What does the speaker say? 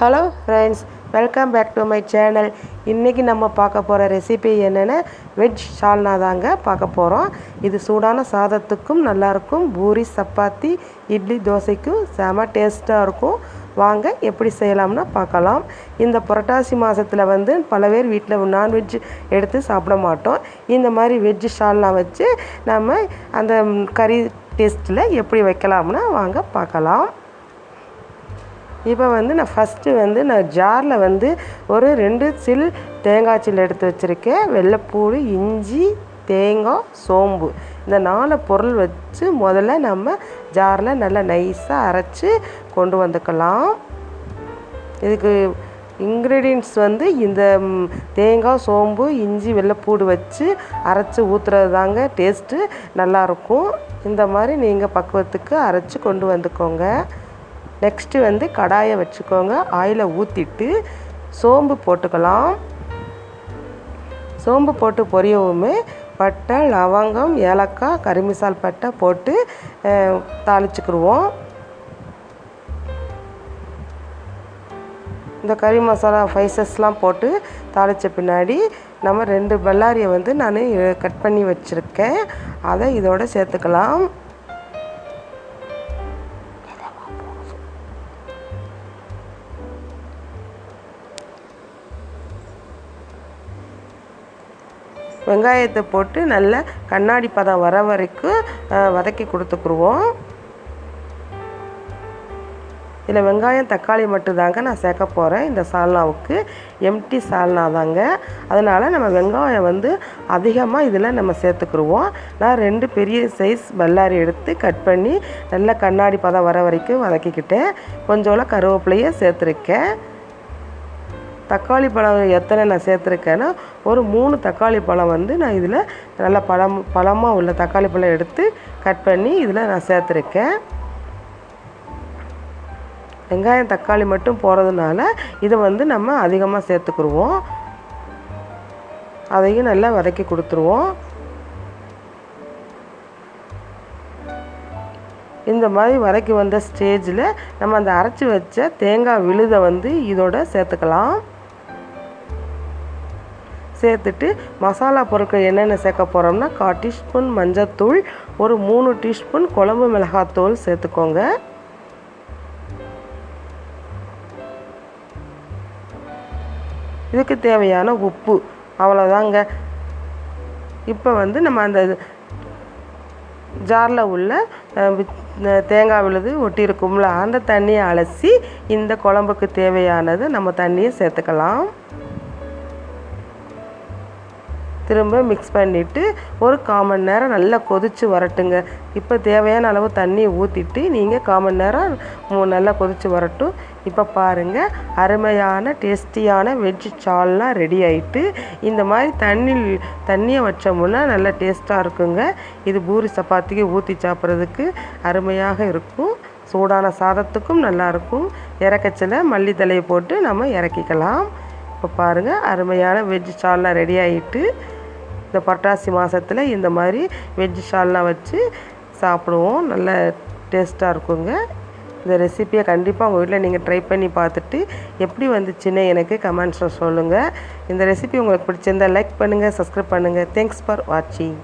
Hello friends welcome back to my channel இன்றைக்கி நம்ம பார்க்க போகிற ரெசிபி என்னென்னா? வெஜ் சால்னா தாங்க பார்க்க போகிறோம் இது சூடான சாதத்துக்கும் நல்லாயிருக்கும் பூரி சப்பாத்தி இட்லி தோசைக்கும் செம டேஸ்ட்டாக இருக்கும். வாங்க எப்படி செய்யலாம்னா பார்க்கலாம். இந்த புரட்டாசி மாதத்தில் வந்து பல பேர் வீட்டில் நான்வெஜ் எடுத்து சாப்பிட மாட்டோம். இந்த மாதிரி வெஜ் ஷால்லாம் வச்சு நம்ம அந்த கறி டேஸ்ட்டில் எப்படி வைக்கலாம்னா வாங்க பார்க்கலாம். இப்போ வந்து நான் ஃபஸ்ட்டு வந்து நான் ஜாரில் வந்து ஒரு ரெண்டு சில் தேங்காய் சில் எடுத்து வச்சுருக்கேன். வெள்ளைப்பூடு இஞ்சி தேங்காய் சோம்பு. இந்த நாலு பொருள் வச்சு முதல்ல நம்ம ஜாரில் நல்லா நைஸாக அரைச்சி கொண்டு வந்துக்கலாம். இதுக்கு இன்க்ரீடியன்ட்ஸ் வந்து இந்த தேங்காய் சோம்பு இஞ்சி வெள்ளைப்பூடு வச்சு அரைச்சி ஊற்றுறது தாங்க டேஸ்ட்டு நல்லாயிருக்கும் இந்த மாதிரி நீங்கள் பக்குவத்துக்கு அரைச்சி கொண்டு வந்துக்கோங்க. நெக்ஸ்ட்டு வந்து கடாயை வச்சுக்கோங்க. ஆயிலை ஊற்றிட்டு சோம்பு போட்டுக்கலாம். சோம்பு போட்டு பொரியவுமே பட்டை லவங்கம் ஏலக்காய் கரிமிசால் பட்டை போட்டு தாளிச்சுக்கிடுவோம். இந்த கறி மசாலா ஸ்பைசஸ்லாம் போட்டு தாளித்த பின்னாடி நம்ம ரெண்டு பல்லாரியை வந்து நான் கட் பண்ணி வச்சுருக்கேன். அதை இதோடு சேர்த்துக்கலாம். வெங்காயத்தை போட்டு நல்லா கண்ணாடி பதம் வர வரைக்கும் வதக்கி கொடுத்துக்குருவோம். இதில் வெங்காயம் தக்காளி மட்டும்தாங்க நான் சேர்க்க போகிறேன் இந்த சால்னாவுக்கு எம்டி சால்னா தாங்க. அதனால் நம்ம வெங்காயம் வந்து அதிகமாக இதில் நம்ம சேர்த்துக்குருவோம். நான் ரெண்டு பெரிய சைஸ் பல்லாரி எடுத்து கட் பண்ணி நல்லா கண்ணாடி பதம் வர வரைக்கும் வதக்கிக்கிட்டேன். கொஞ்சோல கருவேப்பிலையை சேர்த்துருக்கேன். தக்காளி பழம் எத்தனை நான் சேர்த்துருக்கேன்னா ஒரு மூணு தக்காளி பழம் வந்து நான் இதில் நல்ல பழம் பழமாக உள்ள தக்காளி பழம் எடுத்து கட் பண்ணி இதில் நான் சேர்த்துருக்கேன். வெங்காயம் தக்காளி மட்டும் போகிறதுனால இதை வந்து நம்ம அதிகமாக சேர்த்துக்குருவோம். அதையும் நல்லா வதக்கி கொடுத்துருவோம். இந்த மாதிரி வதக்கி வந்த ஸ்டேஜில் நம்ம அந்த அரைச்சி வச்ச தேங்காய் விழுதை வந்து இதோட சேர்த்துக்கலாம். சேர்த்துட்டு மசாலா பொருட்கள் என்னென்ன சேர்க்க போகிறோம்னா கால் டீஸ்பூன் மஞ்சத்தூள் ஒரு மூணு டீஸ்பூன் குழம்பு மிளகாத்தூள் சேர்த்துக்கோங்க. இதுக்கு தேவையான உப்பு அவ்வளோதாங்க இப்போ வந்து நம்ம அந்த ஜாரில் உள்ள தேங்காய் விழுது ஒட்டி இருக்கும்ல அந்த தண்ணியை அலசி இந்த குழம்புக்கு தேவையானது நம்ம தண்ணியை சேர்த்துக்கலாம். திரும்ப மிக்ஸ் பண்ணிவிட்டு ஒரு காமன் நேரம் நல்லா கொதித்து வரட்டுங்க. இப்போ தேவையான அளவு தண்ணியை ஊற்றிட்டு நீங்கள் காமன் நேரம் நல்லா கொதித்து வரட்டும். இப்போ பாருங்கள் அருமையான டேஸ்டியான வெஜ் சால்லாம் ரெடி ஆகிட்டு இந்த மாதிரி தண்ணி தண்ணியை வச்சோம்னா நல்லா டேஸ்ட்டாக இருக்குங்க. இது பூரி சப்பாத்திக்கு ஊற்றி சாப்பிட்றதுக்கு அருமையாக இருக்கும். சூடான சாதத்துக்கும் நல்லாயிருக்கும் இறக்கச்சில் மல்லித்தலையை போட்டு நம்ம இறக்கிக்கலாம். இப்போ பாருங்கள் அருமையான வெஜ் சால்லாம் ரெடி ஆகிட்டு இந்த புரட்டாசி மாதத்தில் இந்த மாதிரி வெஜ் ஷால்லாம் வச்சு சாப்பிடுவோம். நல்ல டேஸ்ட்டாக இருக்குங்க. இந்த ரெசிப்பியை கண்டிப்பாக உங்கள் வீட்டில் நீங்கள் ட்ரை பண்ணி பார்த்துட்டு எப்படி வந்துச்சுன்னு எனக்கு கமெண்ட்ஸில் சொல்லுங்கள் இந்த ரெசிபி உங்களுக்கு பிடிச்சிருந்தா லைக் பண்ணுங்கள் சப்ஸ்கிரைப் பண்ணுங்கள் தேங்க்ஸ் ஃபார் வாட்சிங்